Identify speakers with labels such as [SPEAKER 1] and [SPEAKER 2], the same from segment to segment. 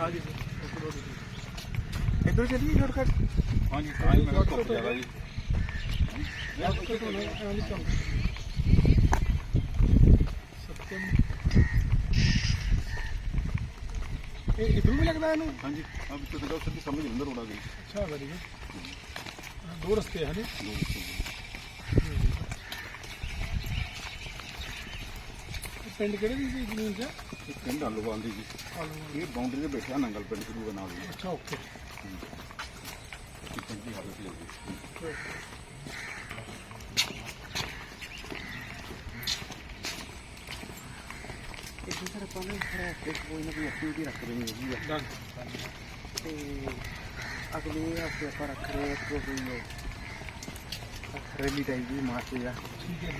[SPEAKER 1] ਹਾਂ ਜੀ ਇਧਰ ਚੱਲੀਏ ਸ਼ਾਰਟਕਟ
[SPEAKER 2] ਹਾਂਜੀ ਤਾਂ ਹੀ ਮੈਂ ਕਿਹਾ ਧੁੱਪ ਜ਼ਿਆਦਾ ਜੀ।
[SPEAKER 1] ਇਹ ਇਧਰੋਂ ਵੀ ਲੱਗਦਾ ਇਹਨੂੰ?
[SPEAKER 2] ਹਾਂਜੀ ਆ ਵਿੱਚੋਂ ਦੇਖੋ ਸਿੱਧੀ ਸਮਝ ਅੰਦਰ ਹੋਣਾ ਗਈ
[SPEAKER 1] ਅੱਛਾ ਵੈਰੀ ਗੁੱਡ ਦੋ ਰਸਤੇ ਹਨ
[SPEAKER 2] ਦੋ ਰਸਤੇ
[SPEAKER 1] ਪਿੰਡ ਕਿਹੜੇ ਦੀ ਸੀ ਜ਼ਮੀਨ ਚ?
[SPEAKER 2] ਇਹ ਪਿੰਡ ਆਲੂਵਾਲ ਦੀ ਜੀ।
[SPEAKER 1] ਆਲੂ
[SPEAKER 2] ਇਹ ਬਾਉਂਡਰੀ ਤੇ ਬੈਠਿਆ ਨੰਗਲ ਪਿੰਡ ਸ਼ੁਰੂ ਦੇ ਨਾਲ ਜੀ
[SPEAKER 1] ਅੱਛਾ ਓਕੇ।
[SPEAKER 2] ਇਹ ਪਿੰਡ ਦੀ ਹਾਲਤ ਲਈ
[SPEAKER 3] ਇਹ ਸਰ ਆਪਾਂ ਨੇ ਇੱਕ ਕੋਈ ਨਾ ਕੋਈ ਐਕਟੀਵਿਟੀ ਰੱਖ ਦੇਣੀ ਹੈਗੀ ਆ
[SPEAKER 1] ਡਨ
[SPEAKER 3] ਤੇ ਅਗਲੇ ਹਫ਼ਤੇ ਆਪਾਂ ਰੱਖ ਰਹੇ ਹਾਂ ਕੋਈ ਰੈਲੀ ਟਾਈਪ ਦੀ ਮਾਰਚ ਜਾਂ
[SPEAKER 1] ਠੀਕ ਹੈ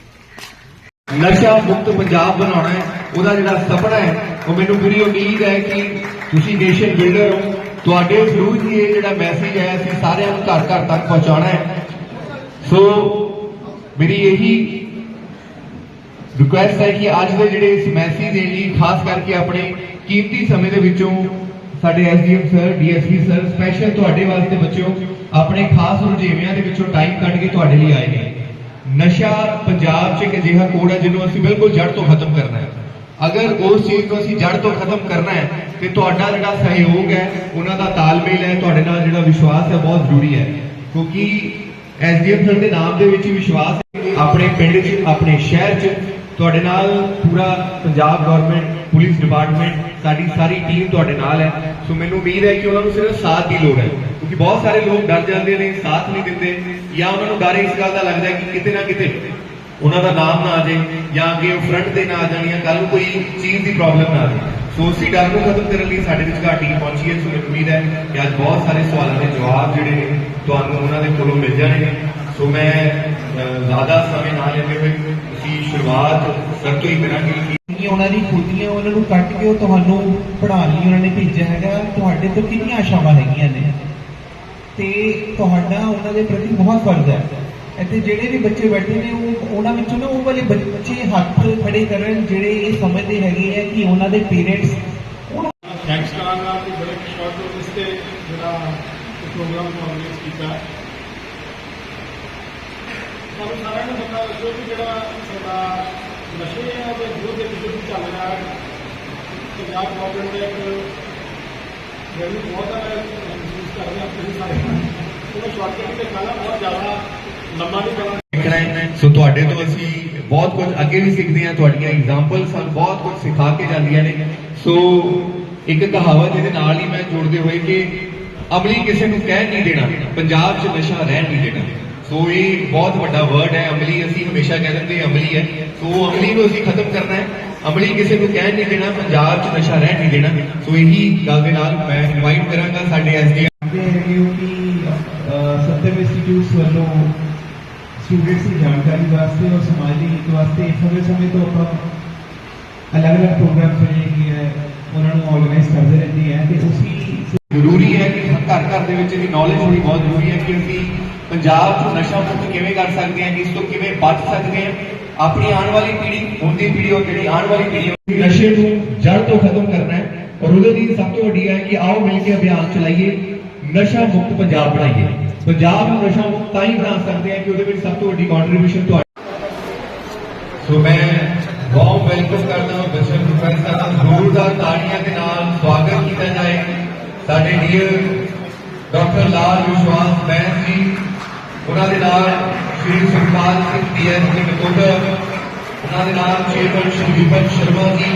[SPEAKER 4] ਨਸ਼ਾ ਮੁਕਤ ਪੰਜਾਬ ਬਣਾਉਣਾ ਹੈ, ਉਹਦਾ ਜਿਹੜਾ ਸੁਪਨਾ ਹੈ, ਉਹ ਮੈਨੂੰ ਪੂਰੀ ਉਮੀਦ ਹੈ ਕਿ ਤੁਸੀਂ ਨੇਸ਼ਨ ਬਿਲਡਰ ਹੋ। ਤੁਹਾਡੇ ਥਰੂ ਹੀ ਇਹ ਜਿਹੜਾ ਮੈਸੇਜ ਹੈ ਅਸੀਂ ਸਾਰਿਆਂ ਨੂੰ ਘਰ ਘਰ ਤੱਕ ਪਹੁੰਚਾਉਣਾ ਹੈ। ਸੋ ਮੇਰੀ ਇਹੀ ਰਿਕੁਐਸਟ ਹੈ ਕਿ ਅੱਜ ਦੇ ਜਿਹੜੇ ਇਸ ਮੈਸੇਜ ਦੇ ਲਈ, ਖਾਸ ਕਰਕੇ ਆਪਣੇ ਕੀਮਤੀ ਸਮੇਂ ਦੇ ਵਿੱਚੋਂ ਸਾਡੇ SDM sir DSP sir special ਤੁਹਾਡੇ ਵਾਸਤੇ ਬੱਚਿਓ, ਆਪਣੇ ਖਾਸ ਰੁਝੇਵਿਆਂ ਦੇ ਵਿੱਚੋਂ ਟਾਈਮ ਕੱਢ ਕੇ ਤੁਹਾਡੇ ਲਈ ਆਏ ਨੇ। ਨਸ਼ਾ ਪੰਜਾਬ 'ਚ ਇੱਕ ਅਜਿਹਾ ਕੋੜ ਹੈ ਜਿਹਨੂੰ ਅਸੀਂ ਬਿਲਕੁਲ ਜੜ ਤੋਂ ਖਤਮ ਕਰਨਾ ਹੈ। ਅਗਰ ਉਸ ਚੀਜ਼ ਨੂੰ ਅਸੀਂ ਜੜ ਤੋਂ ਖਤਮ ਕਰਨਾ ਹੈ, ਤੇ ਤੁਹਾਡਾ ਜਿਹੜਾ ਸਹਿਯੋਗ ਹੈ, ਉਹਨਾਂ ਦਾ ਤਾਲਮੇਲ ਹੈ, ਤੁਹਾਡੇ ਨਾਲ ਜਿਹੜਾ ਵਿਸ਼ਵਾਸ ਹੈ, ਬਹੁਤ ਜ਼ਰੂਰੀ ਹੈ। ਕਿਉਂਕਿ ਐਸਡੀਐਮ ਸਰ ਦੇ ਨਾਮ ਦੇ ਵਿੱਚ ਹੀ ਵਿਸ਼ਵਾਸ ਹੈ ਆਪਣੇ ਪਿੰਡ 'ਚ, ਆਪਣੇ ਸ਼ਹਿਰ 'ਚ, ਤੁਹਾਡੇ ਨਾਲ ਪੂਰਾ ਪੰਜਾਬ ਗਵਰਨਮੈਂਟ ਪੁਲਿਸ ਡਿਪਾਰਟਮੈਂਟ ਸਾਡੀ ਸਾਰੀ ਟੀਮ ਤੁਹਾਡੇ ਨਾਲ ਹੈ। ਸੋ ਮੈਨੂੰ ਉਮੀਦ ਹੈ ਕਿ ਉਹਨਾਂ ਨੂੰ ਸਿਰਫ ਸਾਥ ਦੀ ਲੋੜ ਹੈ। ਕਿਉਂਕਿ ਬਹੁਤ ਸਾਰੇ ਲੋਕ ਡਰ ਜਾਂਦੇ ਨੇ, ਸਾਥ ਨਹੀਂ ਦਿੰਦੇ। ਜਾਂ ਉਹਨਾਂ ਨੂੰ ਡਰ ਇਸ ਗੱਲ ਦਾ ਲੱਗਦਾ ਕਿ ਕਿਤੇ ਨਾ ਕਿਤੇ ਉਹਨਾਂ ਦਾ ਨਾਮ ਨਾ ਆ ਜਾਏ ਜਾਂ ਅੱਗੇ ਉਹ ਫਰੰਟ ਤੇ ਨਾ ਆ ਜਾਣ ਜਾਂ ਕੱਲ ਨੂੰ ਕੋਈ ਚੀਜ਼ ਦੀ ਪ੍ਰੋਬਲਮ ਨਾ ਆ ਜਾਏ। ਸੋ ਉਸੇ ਡਰ ਨੂੰ ਖਤਮ ਕਰਨ ਲਈ ਸਾਡੇ ਵਿਚਕਾਰ ਟੀਮ ਪਹੁੰਚੀ ਹੈ। ਸੋ ਉਮੀਦ ਹੈ ਕਿ ਅੱਜ ਬਹੁਤ ਸਾਰੇ ਸਵਾਲਾਂ ਦੇ ਜਵਾਬ ਜਿਹੜੇ ਨੇ ਤੁਹਾਨੂੰ ਉਹਨਾਂ ਦੇ ਕੋਲੋਂ ਮਿਲ ਜਾਣਗੇ। ਸੋ ਮੈਂ ਜ਼ਿਆਦਾ ਸਮੇਂ ਨਾ ਲੈਂਦੇ ਹੋਏ ਅਸੀਂ ਸ਼ੁਰੂਆਤ ਸਰ ਤੋਂ ਹੀ ਕਰਾਂਗੇ ਕਿ
[SPEAKER 5] ਉਹਨਾਂ ਦੀ ਖੁਦੀਆਂ ਉਹਨਾਂ ਨੂੰ ਕੱਟ ਕੇ ਉਹ ਤੁਹਾਨੂੰ ਪੜ੍ਹਾਉਣ ਲਈ ਉਹਨਾਂ ਨੇ ਭੇਜਿਆ ਹੈਗਾ। ਤੁਹਾਡੇ ਤੋਂ ਕਿੰਨੀਆਂ ਆਸ਼ਾਵਾਂ ਹੈਗੀਆਂ ਨੇ? ਤੇ ਤੁਹਾਡਾ ਉਹਨਾਂ ਦੇ ਪ੍ਰਤੀ ਬਹੁਤ ਫਰਜ਼ ਹੈ। ਇੱਥੇ ਜਿਹੜੇ ਵੀ ਬੱਚੇ ਬੈਠੇ ਨੇ, ਉਹ ਉਹਨਾਂ ਵਿੱਚੋਂ ਨਾ ਉਹ ਵਾਲੇ ਬੱਚੇ ਹੱਥ ਖੜੇ ਕਰਨ ਜਿਹੜੇ ਇਹ ਸਮਝਦੇ ਹੈਗੇ ਆ ਕਿ ਉਹਨਾਂ ਦੇ ਪੇਰੈਂਟਸ ਉਹਨਾਂ
[SPEAKER 1] ਥੈਂਕਸ ਕਰਾਂਗਾ ਕਿ ਬੜੇ ਸ਼ਾਰਟ ਨੋਟਿਸ ਤੇ ਜਿਹੜਾ ਪ੍ਰੋਗਰਾਮ ਆਰਗੇਨਾਈਜ਼ ਕੀਤਾ। ਸਾਨੂੰ ਸਾਰਿਆਂ ਨੂੰ ਪਤਾ ਲੱਗੋ ਕਿ ਜਿਹੜਾ ਸਾਡਾ ਨਸ਼ੇ ਆ ਉਹਦੇ ਦੇ ਵਿੱਚ ਚੱਲ ਰਿਹਾ ਹੈ, ਪੰਜਾਬ ਗਵਰਨਮੈਂਟ ਦੇ ਇੱਕ ਜਿਹੜੀ ਬਹੁਤ ਹੈ ਯੂਜ਼ ਕਰ ਰਹੇ ਆ ਤੁਸੀਂ ਸਾਰੇ ਉਹ ਸ਼ਾਰਟਕਟ ਤੇ ਕਾਲਾ ਬਹੁਤ ਜ਼ਿਆਦਾ ਲੰਮਾ ਨਹੀਂ ਕਰਨਾ
[SPEAKER 4] ਸਿੱਖਣਾ ਹੈ ਸੋ ਤੁਹਾਡੇ ਤੋਂ ਅਸੀਂ ਬਹੁਤ ਕੁਝ ਅੱਗੇ ਵੀ ਸਿੱਖਦੇ ਹਾਂ, ਤੁਹਾਡੀਆਂ ਐਗਜ਼ਾਮਪਲ ਸਾਨੂੰ ਬਹੁਤ ਕੁਝ ਸਿਖਾ ਕੇ ਜਾਂਦੀਆਂ ਨੇ। ਸੋ ਇੱਕ ਕਹਾਵਤ ਇਹਦੇ ਨਾਲ ਹੀ ਮੈਂ ਜੋੜਦੇ ਹੋਏ ਕਿ ਅਮਲੀ ਕਿਸੇ ਨੂੰ ਕਹਿ ਨਹੀਂ ਦੇਣਾ, ਪੰਜਾਬ 'ਚ ਨਸ਼ਾ ਰਹਿਣ ਨਹੀਂ ਦੇਣਾ। ਸੋ ਇਹ ਬਹੁਤ ਵੱਡਾ ਵਰਡ ਹੈ, ਅਮਲੀ ਅਸੀਂ ਹਮੇਸ਼ਾ ਕਹਿ ਦਿੰਦੇ ਹਾਂ, ਅਮਲੀ ਹੈ। ਸੋ ਅਮਲੀ ਨੂੰ ਅਸੀਂ ਖਤਮ ਕਰਨਾ ਹੈ। ਅਮਲੀ ਕਿਸੇ ਨੂੰ ਕਹਿ ਨਹੀਂ ਦੇਣਾ, ਪੰਜਾਬ 'ਚ ਨਸ਼ਾ ਰਹਿਣ ਨਹੀਂ ਦੇਣਾ। ਸੋ ਇਹੀ ਗੱਲ ਦੇ ਨਾਲ ਮੈਂ ਇਨਵਾਈਟ ਕਰਾਂਗਾ ਸਾਡੇ ਐਸਡੀ
[SPEAKER 5] ਦੇ ਹੈਗੇ ਹੋ ਕਿ ਅਹ, ਸੱਤਮ ਇੰਸਟੀਚਿਊਟਸ ਵੱਲੋਂ ਸਟੂਡੈਂਟਸ ਦੀ ਜਾਣਕਾਰੀ ਵਾਸਤੇ ਔਰ ਸਮਾਜ ਦੇ ਹਿੱਤ ਵਾਸਤੇ ਸਮੇਂ ਸਮੇਂ ਤੋਂ ਆਪਾਂ ਅਲੱਗ-ਅਲੱਗ ਪ੍ਰੋਗਰਾਮ ਜਿਹੜੇ ਹੈਗੇ ਹੈ ਉਹਨਾਂ ਨੂੰ ਆਰਗੇਨਾਈਜ਼ ਕਰਦੇ ਰਹਿੰਦੇ ਆ ਤੇ ਉਸੀ
[SPEAKER 4] ਜ਼ਰੂਰੀ ਹੈ ਕਿ ਘਰ ਘਰ ਦੇ ਵਿੱਚ ਇਹਦੀ ਨੌਲੇਜ ਹੋਣੀ ਬਹੁਤ ਜ਼ਰੂਰੀ ਹੈ ਕਿ ਅਸੀਂ ਪੰਜਾਬ 'ਚ ਨਸ਼ਾ ਮੁਕਤ ਕਿਵੇਂ ਕਰ ਸਕਦੇ ਹਾਂ ਕਿ ਇਸ ਤੋਂ ਕਿਵੇਂ ਬਚ ਸਕਦੇ ਹਾਂ ਆਪਣੀ ਆਉਣ ਵਾਲੀ ਪੀੜ੍ਹੀ ਹੁਣ ਦੀ ਪੀੜ੍ਹੀ ਔਰ ਜਿਹੜੀ ਆਉਣ ਵਾਲੀ ਪੀੜ੍ਹੀ ਹੈ, ਨਸ਼ੇ ਨੂੰ ਜੜ ਤੋਂ ਖਤਮ ਕਰਨਾ ਹੈ ਔਰ ਉਹਦੇ ਲਈ ਸਭ ਤੋਂ ਵੱਡੀ ਹੈ ਕਿ ਆਓ ਮਿਲ ਕੇ ਅਭਿਆਨ ਚਲਾਈਏ ਨਸ਼ਾ ਮੁਕਤ ਪੰਜਾਬ ਬਣਾਈਏ। ਪੰਜਾਬ ਨੂੰ ਨਸ਼ਾ ਮੁਕਤ ਤਾਂ ਹੀ ਬਣਾ ਸਕਦੇ ਹਾਂ ਕਿ ਉਹਦੇ ਵਿੱਚ ਸਭ ਤੋਂ ਵੱਡੀ ਕੰਟਰੀਬਿਊਸ਼ਨ ਤੁਹਾਡੀ ਸੋ ਮੈਂ ਵਾਰਮ ਵੈਲਕਮ ਕਰਦਾ ਹਾਂ, ਬਸ਼ਰ ਪ੍ਰੋਫੈਸਰ ਦਾ ਜ਼ੋਰਦਾਰ ਤਾੜੀਆਂ ਦੇ ਨਾਲ ਸਵਾਗਤ ਕੀਤਾ ਜਾਏ। ਸਾਡੇ ਡੀਅਰ ਡਾਕਟਰ ਲਾਲ ਵਿਸ਼ਵਾਸ ਬੈਂਸ ਜੀ, ਉਹਨਾਂ ਦੇ ਨਾਲ ਸ਼੍ਰੀ ਸੁਖਪਾਲ ਸਿੰਘ ਡੀਐਸ ਜੀ ਨਕੋਦਰ, ਉਹਨਾਂ ਦੇ ਨਾਲ ਚੇਅਰਮੈਨ ਸ਼੍ਰੀ ਵਿਪਨ ਸ਼ਰਮਾ ਜੀ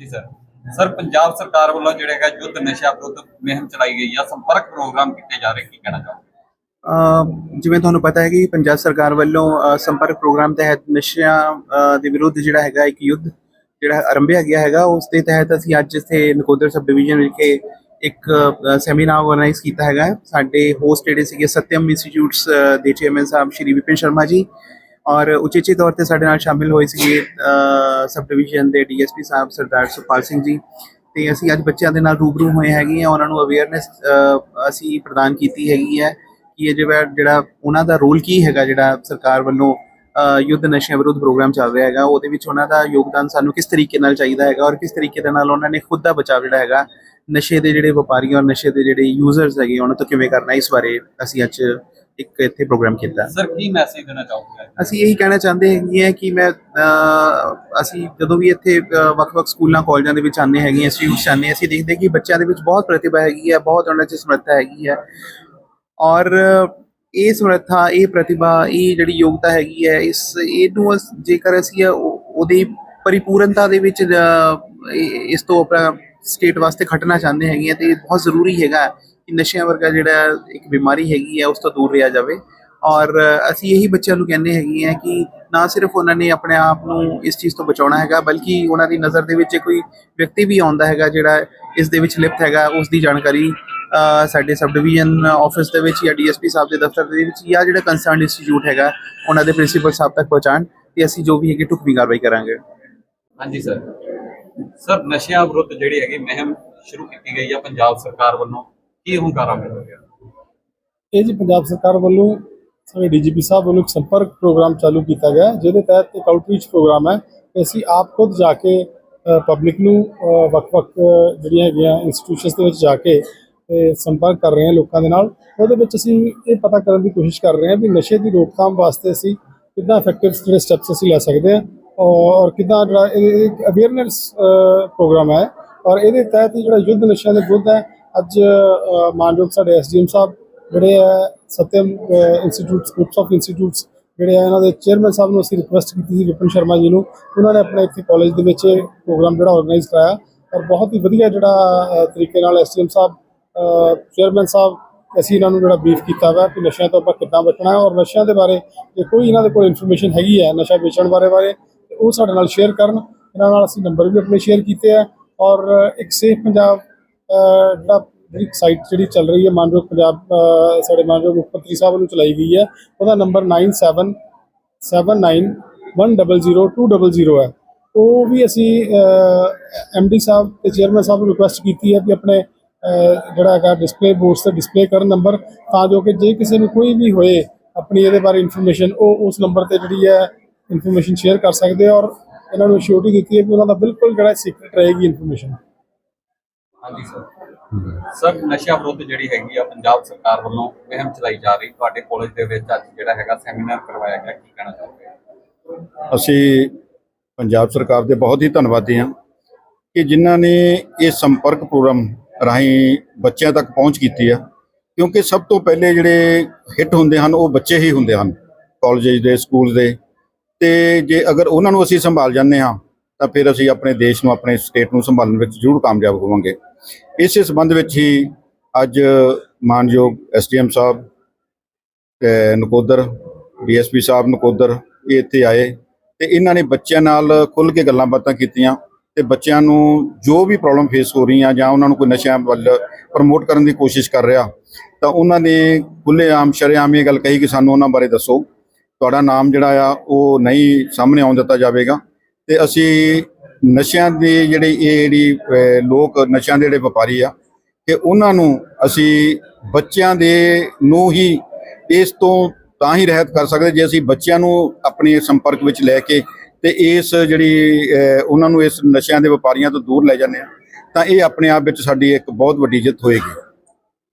[SPEAKER 6] ਜੀ ਸਰ। ਸਰ, ਪੰਜਾਬ ਸਰਕਾਰ ਵੱਲੋਂ ਜਿਹੜਾ ਹੈਗਾ ਯੁੱਧ ਨਸ਼ਾ ਵਿਰੁੱਧ ਮੁਹਿੰਮ ਚਲਾਈ ਗਈ ਆ, ਸੰਪਰਕ ਪ੍ਰੋਗਰਾਮ ਕੀਤੇ ਜਾ ਰਹੇ, ਕੀ ਕਹਿਣਾ ਚਾਹੋਗੇ?
[SPEAKER 7] ਜਿਵੇਂ ਤੁਹਾਨੂੰ ਪਤਾ ਹੈ ਕਿ ਪੰਜਾਬ ਸਰਕਾਰ ਵੱਲੋਂ ਸੰਪਰਕ ਪ੍ਰੋਗਰਾਮ ਤਹਿਤ ਨਸ਼ਿਆਂ ਦੇ ਵਿਰੁੱਧ ਜਿਹੜਾ ਹੈਗਾ ਇੱਕ ਯੁੱਧ ਜਿਹੜਾ ਆਰੰਭਿਆ ਗਿਆ ਹੈਗਾ, ਉਸ ਦੇ ਤਹਿਤ ਅਸੀਂ ਅੱਜ ਇੱਥੇ ਨਕੋਦਰ ਸਬ ਡਿਵੀਜ਼ਨ ਵਿਖੇ ਇੱਕ ਸੈਮੀਨਾਰ ਆਰਗੇਨਾਈਜ਼ ਕੀਤਾ ਹੈਗਾ। ਸਾਡੇ ਹੋਸਟ ਜਿਹੜੇ ਸੀਗੇ ਸਤਿਅਮ ਇੰਸਟੀਚਿਊਟਸ ਦੇ ਚੇਅਰਮੈਨ ਸਾਹਿਬ ਸ਼੍ਰੀ ਵਿਪਿਨ ਸ਼ਰਮਾ ਜੀ ਔਰ ਉਚੇਚੇ ਤੌਰ ਤੇ ਸਾਡੇ ਨਾਲ ਸ਼ਾਮਿਲ ਹੋਏ ਸੀਗੇ ਸਬ ਡਿਵੀਜ਼ਨ ਦੇ ਡੀਐਸਪੀ ਸਾਹਿਬ ਸਰਦਾਰ ਸੁਪਾਲ ਸਿੰਘ ਜੀ ਤੇ ਅਸੀਂ ਅੱਜ ਬੱਚਿਆਂ ਦੇ ਨਾਲ ਰੂਬਰੂ ਹੋਏ ਹੈਗੇ ਆ ਉਹਨਾਂ ਨੂੰ ਅਵੇਅਰਨੈਸ ਅਸੀਂ ਪ੍ਰਦਾਨ ਕੀਤੀ ਹੈਗੀ ਹੈ ਕਿ ਇਹ ਜਿਹੜਾ ਜਿਹੜਾ ਉਹਨਾਂ ਦਾ ਰੋਲ ਕੀ ਹੈਗਾ ਜਿਹੜਾ ਸਰਕਾਰ ਵੱਲੋਂ ਯੁੱਧ ਨਸ਼ਿਆਂ ਵਿਰੁੱਧ ਪ੍ਰੋਗਰਾਮ ਚੱਲ ਰਿਹਾ ਹੈਗਾ, ਉਹਦੇ ਵਿੱਚ ਉਹਨਾਂ ਦਾ ਯੋਗਦਾਨ ਸਾਨੂੰ ਕਿਸ ਤਰੀਕੇ ਨਾਲ ਚਾਹੀਦਾ ਹੈਗਾ ਔਰ ਕਿਸ ਤਰੀਕੇ ਦੇ ਨਾਲ ਉਹਨਾਂ ਨੇ ਖੁਦ ਦਾ ਬਚਾਅ ਜਿਹੜਾ ਹੈਗਾ, ਨਸ਼ੇ ਦੇ ਜਿਹੜੇ ਵਪਾਰੀ ਔਰ ਨਸ਼ੇ ਦੇ ਜਿਹੜੇ ਯੂਜ਼ਰਸ ਹੈਗੇ ਉਹਨਾਂ ਤੋਂ ਕਿਵੇਂ ਕਰਨਾ ਇਸ ਬਾਰੇ ਅਸੀਂ ਅੱਜ ਇੱਕ ਇੱਥੇ ਪ੍ਰੋਗਰਾਮ ਕੀਤਾ।
[SPEAKER 6] ਸਰ ਕੀ ਮੈਸੇਜ ਦੇਣਾ ਚਾਹੋਗੇ?
[SPEAKER 7] ਅਸੀਂ ਇਹੀ ਕਹਿਣਾ ਚਾਹੁੰਦੇ ਹੈਗੇ ਆ ਕਿ ਮੈਂ ਅਹ, ਅਸੀਂ ਜਦੋਂ ਵੀ ਇੱਥੇ ਅਹ, ਵੱਖ-ਵੱਖ ਸਕੂਲਾਂ ਕਾਲਜਾਂ ਦੇ ਵਿੱਚ ਆਉਂਦੇ ਹੈਗੇ ਆ ਇੰਸਟੀਟਿਊਟਸ ਆਉਂਦੇ ਹਾਂ, ਅਸੀਂ ਦੇਖਦੇ ਕਿ ਬੱਚਿਆਂ ਦੇ ਵਿੱਚ ਬਹੁਤ ਪ੍ਰਤਿਭਾ ਹੈਗੀ ਹੈ ਬਹੁਤ ਉਹਨਾਂ 'ਚ ਸਮਰੱਥਾ ਹੈਗੀ ਹੈ। ਔਰ ਇਹ ਸਮਰੱਥਾ ਇਹ ਪ੍ਰਤਿਭਾ ਇਹ ਜਿਹੜੀ ਯੋਗਤਾ ਹੈਗੀ ਹੈ ਇਸ ਇਹਨੂੰ ਅਸ- ਜੇਕਰ ਅਸੀਂ ਉਹ- ਉਹਦੀ ਪਰਿਪੂਰਨਤਾ ਦੇ ਵਿੱਚ ਇਸ ਤੋਂ ਆਪਣਾ ਸਟੇਟ ਵਾਸਤੇ ਖਟਣਾ ਚਾਹੁੰਦੇ ਹੈਗੇ ਆ ਤੇ ਇਹ ਬਹੁਤ ਜ਼ਰੂਰੀ ਹੈਗਾ। ਕਿ ਨਸ਼ਿਆਂ ਵਰਗਾ ਜਿਹੜਾ ਇੱਕ ਬਿਮਾਰੀ ਹੈਗੀ ਹੈ, ਉਸ ਤੋਂ ਦੂਰ ਰਿਹਾ ਜਾਵੇ। ਔਰ ਅਸੀਂ ਇਹੀ ਬੱਚਿਆਂ ਨੂੰ ਕਹਿੰਦੇ ਹੈਗੇ ਆ ਕਿ ਨਾ ਸਿਰਫ ਉਹਨਾਂ ਨੇ ਆਪਣੇ ਆਪ ਨੂੰ ਇਸ ਚੀਜ਼ ਤੋਂ ਬਚਾਉਣਾ ਹੈਗਾ, ਬਲਕਿ ਉਹਨਾਂ ਦੀ ਨਜ਼ਰ ਦੇ ਵਿੱਚ ਕੋਈ ਵਿਅਕਤੀ ਵੀ ਆਉਂਦਾ ਹੈਗਾ ਜਿਹੜਾ ਇਸ ਦੇ ਵਿੱਚ ਲਿਪਤ ਹੈਗਾ, ਉਸ ਦੀ ਜਾਣਕਾਰੀ ਸਾਡੇ ਸਬ ਡਿਵੀਜ਼ਨ ਆਫਿਸ ਦੇ ਵਿੱਚ ਜਾਂ ਡੀਐਸਪੀ ਸਾਹਿਬ ਦੇ ਦਫ਼ਤਰ ਦੇ ਵਿੱਚ ਜਾਂ ਜਿਹੜਾ ਕੰਸਰਨਡ ਇੰਸਟੀਚਿਊਟ ਹੈਗਾ, ਉਹਨਾਂ ਦੇ ਪ੍ਰਿੰਸੀਪਲ ਸਾਹਿਬ ਤੱਕ ਪਹੁੰਚਾਉਣ ਤੇ ਅਸੀਂ ਜੋ ਵੀ ਹੈਗੀ ਢੁਕਵੀਂ ਕਾਰਵਾਈ ਕਰਾਂਗੇ।
[SPEAKER 6] ਹਾਂਜੀ, ਸਰ। ਸਰ, ਨਸ਼ਿਆਂ ਵਿਰੁੱਧ ਜਿਹੜੀ ਹੈਗੀ ਮੁਹਿੰਮ ਸ਼ੁਰੂ ਕੀਤੀ ਗਈ ਹੈ ਪੰਜਾਬ ਸਰਕਾਰ ਵੱਲੋਂ। ਕੀ ਹੁੰਗਾਰਾ ਮਿਲ ਰਿਹਾ
[SPEAKER 1] ਇਹ ਜੀ ਪੰਜਾਬ ਸਰਕਾਰ ਵੱਲੋਂ ਸਾਡੇ ਡੀਜੀਪੀ ਸਾਹਿਬ ਵੱਲੋਂ ਇੱਕ ਸੰਪਰਕ ਪ੍ਰੋਗਰਾਮ ਚਾਲੂ ਕੀਤਾ ਗਿਆ ਜਿਹਦੇ ਤਹਿਤ ਇੱਕ ਆਊਟਰੀਚ ਪ੍ਰੋਗਰਾਮ ਹੈ ਕਿ ਅਸੀਂ ਆਪ ਖੁਦ ਜਾ ਕੇ ਪਬਲਿਕ ਨੂੰ ਅ, ਵੱਖ-ਵੱਖ ਜਿਹੜੀਆਂ ਹੈਗੀਆਂ ਇੰਸਟੀਟਿਊਸ਼ਨਸ ਦੇ ਵਿੱਚ ਜਾ ਕੇ ਸੰਪਰਕ ਕਰ ਰਹੇ ਹਾਂ ਲੋਕਾਂ ਦੇ ਨਾਲ। ਉਹਦੇ ਵਿੱਚ ਅਸੀਂ ਇਹ ਪਤਾ ਕਰਨ ਦੀ ਕੋਸ਼ਿਸ਼ ਕਰ ਰਹੇ ਹਾਂ ਵੀ ਨਸ਼ੇ ਦੀ ਰੋਕਥਾਮ ਵਾਸਤੇ ਅਸੀਂ ਕਿੱਦਾਂ ਇਫੈਕਟਿਵ ਜਿਹੜੇ ਸਟੈਪਸ ਅਸੀਂ ਲੈ ਸਕਦੇ ਹਾਂ ਔਰ ਕਿੱਦਾਂ ਜਿਹੜਾ ਇਹ ਇੱਕ ਅਵੇਅਰਨੈਸ ਪ੍ਰੋਗਰਾਮ ਹੈ ਔਰ ਇਹਦੇ ਤਹਿਤ ਜਿਹੜਾ ਯੁੱਧ ਨਸ਼ਿਆਂ ਦੇ ਵਿਰੁੱਧ ਹੈ ਅੱਜ ਮਾਨਯੋਗ ਸਾਡੇ ਐਸਡੀਐਮ ਸਾਹਿਬ ਜਿਹੜੇ ਹੈ Satyam institutes groups of institutes ਜਿਹੜੇ ਆ, ਇਹਨਾਂ ਦੇ ਚੇਅਰਮੈਨ ਸਾਹਿਬ ਨੂੰ ਅਸੀਂ ਰਿਕੁਐਸਟ ਕੀਤੀ ਸੀ ਵਿਪਨ ਸ਼ਰਮਾ ਜੀ ਨੂੰ। ਉਹਨਾਂ ਨੇ ਆਪਣੇ ਇੱਥੇ ਕਾਲਜ ਦੇ ਵਿੱਚ ਪ੍ਰੋਗਰਾਮ ਜਿਹੜਾ ਆਰਗੇਨਾਈਜ਼ ਕਰਾਇਆ ਔਰ ਬਹੁਤ ਹੀ ਵਧੀਆ ਜਿਹੜਾ ਤਰੀਕੇ ਨਾਲ ਐਸਡੀਐਮ ਸਾਹਿਬ ਚੇਅਰਮੈਨ ਸਾਹਿਬ ਅਸੀਂ ਇਹਨਾਂ ਨੂੰ ਜਿਹੜਾ ਬਰੀਫ ਕੀਤਾ ਵਾ ਕਿ ਨਸ਼ਿਆਂ ਤੋਂ ਆਪਾਂ ਕਿੱਦਾਂ ਬਚਣਾ ਹੈ ਔਰ ਨਸ਼ਿਆਂ ਦੇ ਬਾਰੇ ਜੇ ਕੋਈ ਇਹਨਾਂ ਦੇ ਕੋਲ ਇਨਫੋਰਮੇਸ਼ਨ ਹੈਗੀ ਹੈ, ਨਸ਼ਾ ਵੇਚਣ ਬਾਰੇ ਬਾਰੇ ਉਹ ਸਾਡੇ ਨਾਲ ਸ਼ੇਅਰ ਕਰਨ। ਇਹਨਾਂ ਨਾਲ ਅਸੀਂ ਨੰਬਰ ਵੀ ਆਪਣੇ ਸ਼ੇਅਰ ਕੀਤੇ ਆ ਔਰ ਇੱਕ ਸੇਫ ਪੰਜਾਬ ਜਿਹੜਾ ਜਿਹੜੀ ਸਾਈਟ ਜਿਹੜੀ ਚੱਲ ਰਹੀ ਹੈ ਮਾਨਯੋਗ ਪੰਜਾਬ ਸਾਡੇ ਮਾਨਯੋਗ ਮੁੱਖ ਮੰਤਰੀ ਸਾਹਿਬ ਨੂੰ ਚਲਾਈ ਗਈ ਹੈ, ਉਹਦਾ ਨੰਬਰ 9779100200 ਹੈ। ਉਹ ਵੀ ਅਸੀਂ ਐਮਡੀ ਸਾਹਿਬ ਤੇ ਚੇਅਰਮੈਨ ਸਾਹਿਬ ਨੂੰ ਰਿਕੁਐਸਟ ਕੀਤੀ ਹੈ ਕਿ ਆਪਣੇ ਜਿਹੜਾ ਹੈਗਾ ਡਿਸਪਲੇ ਬੋਰਡਸ ਤੇ ਡਿਸਪਲੇ ਕਰਨ ਨੰਬਰ ਤਾਂ ਜੋ ਕਿ ਜੇ ਕਿਸੇ ਨੂੰ ਕੋਈ ਵੀ ਹੋਏ ਆਪਣੀ ਇਹਦੇ ਬਾਰੇ ਇਨਫੋਰਮੇਸ਼ਨ ਉਹ ਉਸ ਨੰਬਰ ਤੇ ਜਿਹੜੀ ਹੈ ਇਨਫੋਰਮੇਸ਼ਨ ਸ਼ੇਅਰ ਕਰ ਸਕਦੇ ਆ ਔਰ ਇਹਨਾਂ ਨੂੰ ਸ਼ੋਰਟੀ ਦਿੱਤੀ ਹੈ ਕਿ ਉਹਨਾਂ ਦਾ ਬਿਲਕੁਲ ਜਿਹੜਾ ਸੀਕ੍ਰੀਟ ਰਹੇਗੀ ਇਨਫੋਰਮੇਸ਼ਨ
[SPEAKER 6] ਹਾਂਜੀ ਸਰ। ਸਰ ਨਸ਼ਾ ਵਿਰੁੱਧ ਜਿਹੜੀ ਹੈਗੀ ਆ ਪੰਜਾਬ ਸਰਕਾਰ ਵੱਲੋਂ ਮੁਹਿੰਮ ਚਲਾਈ ਜਾ ਰਹੀ। ਤੁਹਾਡੇ ਕਾਲਜ ਦੇ ਵਿੱਚ ਅੱਜ ਜਿਹੜਾ ਹੈਗਾ ਸੈਮੀਨਾਰ ਕਰਵਾਇਆ ਗਿਆ ਕੀ ਕਹਿਣਾ ਚਾਹੋਗੇ?
[SPEAKER 2] ਅਸੀਂ ਪੰਜਾਬ ਸਰਕਾਰ ਦੇ ਬਹੁਤ ਹੀ ਧੰਨਵਾਦੀ ਹਾਂ ਕਿ ਜਿਨ੍ਹਾਂ ਨੇ ਇਹ ਸੰਪਰਕ ਪ੍ਰੋਗਰਾਮ ਰਾਹੀਂ ਬੱਚਿਆਂ ਤੱਕ ਪਹੁੰਚ ਕੀਤੀ ਆ। ਕਿਉਂਕਿ ਸਭ ਤੋਂ ਪਹਿਲੇ ਜਿਹੜੇ ਹਿੱਟ ਹੁੰਦੇ ਹਨ ਉਹ ਬੱਚੇ ਹੀ ਹੁੰਦੇ ਹਨ ਕਾਲਜਸ ਦੇ ਸਕੂਲ ਦੇ। ਤੇ ਜੇ ਅਗਰ ਉਹਨਾਂ ਨੂੰ ਅਸੀਂ ਸੰਭਾਲ ਜਾਂਦੇ ਹਾਂ ਤਾਂ ਫਿਰ ਅਸੀਂ ਆਪਣੇ ਦੇਸ਼ ਨੂੰ ਆਪਣੇ ਸਟੇਟ ਨੂੰ ਸੰਭਾਲਣ ਵਿੱਚ ਜ਼ਰੂਰ ਕਾਮਯਾਬ ਹੋਵਾਂਗੇ। ਇਸੇ ਸੰਬੰਧ ਵਿੱਚ ਹੀ ਅੱਜ ਮਾਨਯੋਗ ਐਸਡੀਐਮ ਸਾਹਿਬ ਤੇ ਨਕੋਦਰ, ਡੀਐਸਪੀ ਸਾਹਿਬ ਨਕੋਦਰ ਇਹ ਇੱਥੇ ਆਏ ਤੇ ਇਹਨਾਂ ਨੇ ਬੱਚਿਆਂ ਨਾਲ ਖੁੱਲ ਕੇ ਗੱਲਾਂ ਬਾਤਾਂ ਕੀਤੀਆਂ ਤੇ ਬੱਚਿਆਂ ਨੂੰ ਜੋ ਵੀ ਪ੍ਰੋਬਲਮ ਫੇਸ ਹੋ ਰਹੀਆਂ ਜਾਂ ਉਹਨਾਂ ਨੂੰ ਕੋਈ ਨਸ਼ਿਆਂ ਵੱਲ ਪ੍ਰਮੋਟ ਕਰਨ ਦੀ ਕੋਸ਼ਿਸ਼ ਕਰ ਰਿਹਾ, ਤਾਂ ਉਹਨਾਂ ਨੇ ਖੁੱਲੇ ਆਮ ਸ਼ਰੇਆਮ ਇਹ ਗੱਲ ਕਹੀ ਕਿ ਸਾਨੂੰ ਉਹਨਾਂ ਬਾਰੇ ਦੱਸੋ। ਤੁਹਾਡਾ ਨਾਮ ਜਿਹੜਾ ਆ, ਉਹ ਨਹੀਂ ਸਾਹਮਣੇ ਆਉਣ ਦਿੱਤਾ ਜਾਵੇਗਾ ਤੇ ਅਸੀਂ ਨਸ਼ਿਆਂ ਦੇ ਜਿਹੜੇ ਇਹ ਜਿਹੜੀ ਲੋਕ ਨਸ਼ਿਆਂ ਦੇ ਜਿਹੜੇ ਵਪਾਰੀ ਆ ਕਿ ਉਹਨਾਂ ਨੂੰ ਅਸੀਂ ਬੱਚਿਆਂ ਦੇ ਨੂੰ ਹੀ ਇਸ ਤੋਂ ਤਾਂ ਹੀ ਰਹਿਤ ਕਰ ਸਕਦੇ ਜੇ ਅਸੀਂ ਬੱਚਿਆਂ ਨੂੰ ਆਪਣੇ ਸੰਪਰਕ ਵਿੱਚ ਲੈ ਕੇ ਤੇ ਇਸ ਜਿਹੜੀ ਉਹਨਾਂ ਨੂੰ ਇਸ ਨਸ਼ਿਆਂ ਦੇ ਵਪਾਰੀਆਂ ਤੋਂ ਦੂਰ ਲੈ ਜਾਂਦੇ ਆ, ਤਾਂ ਇਹ ਆਪਣੇ ਆਪ ਵਿੱਚ ਸਾਡੀ ਇੱਕ ਬਹੁਤ ਵੱਡੀ ਜਿੱਤ ਹੋਏਗੀ।